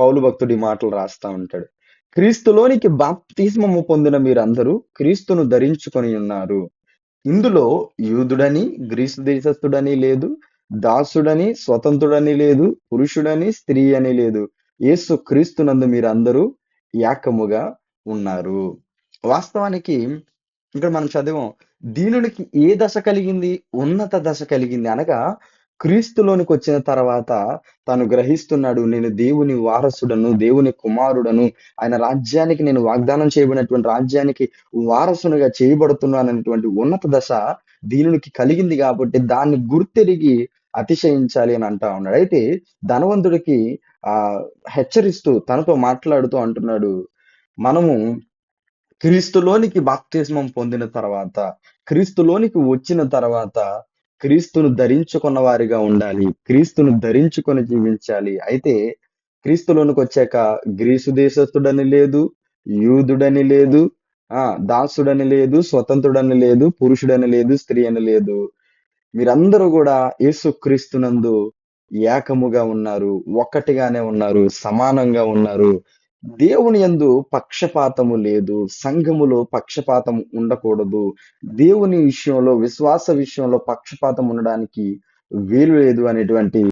పౌలు భక్తుడి మాటలు రాస్తా ఉంటాడు. క్రీస్తులోనికి బాప్తిస్మము పొందిన మీరందరూ క్రీస్తును ధరించుకొని ఉన్నారు. ఇందులో యూదుడని గ్రీసు దేశస్థుడని లేదు దాసుడని స్వతంత్రుడని లేదు పురుషుడని స్త్రీ అని లేదు. యేసు క్రీస్తునందు మీరందరూ ఏకముగా ఉన్నారు. వాస్తవానికి ఇక్కడ మనం చదివాం దీనునికి ఏ దశ కలిగింది? ఉన్నత దశ కలిగింది అనగా క్రీస్తులోనికి వచ్చిన తర్వాత తను గ్రహిస్తున్నాడు నేను దేవుని వారసుడను దేవుని కుమారుడను ఆయన రాజ్యానికి నేను వాగ్దానం చేయబడినటువంటి రాజ్యానికి వారసునిగా చేయబడుతున్నాను అనేటువంటి ఉన్నత దశ దీనికి కలిగింది కాబట్టి దాన్ని గుర్తెరిగి అతిశయించాలి అని అంటా ఉన్నాడు. అయితే ధనవంతుడికి ఆ హెచ్చరిస్తూ తనతో మాట్లాడుతూ అంటున్నాడు మనము క్రీస్తులోనికి బాప్తిస్మం పొందిన తర్వాత క్రీస్తులోనికి వచ్చిన తర్వాత క్రీస్తును ధరించుకున్న వారిగా ఉండాలి. క్రీస్తును ధరించుకొని జీవించాలి. అయితే క్రీస్తులోనికి వచ్చాక గ్రీసు దేశస్థుడని లేదు యూదుడని లేదు ఆ దాసుడని లేదు స్వతంత్రుడని లేదు పురుషుడని లేదు స్త్రీ అని లేదు. మీరందరూ కూడా యేసు క్రీస్తునందు ఏకముగా ఉన్నారు ఒక్కటిగానే ఉన్నారు సమానంగా ఉన్నారు. దేవుని యందు పక్షపాతము లేదు సంఘములో పక్షపాతం ఉండకూడదు. దేవుని విషయంలో విశ్వాస విషయంలో పక్షపాతం ఉండడానికి వీలు లేదు అనేటువంటి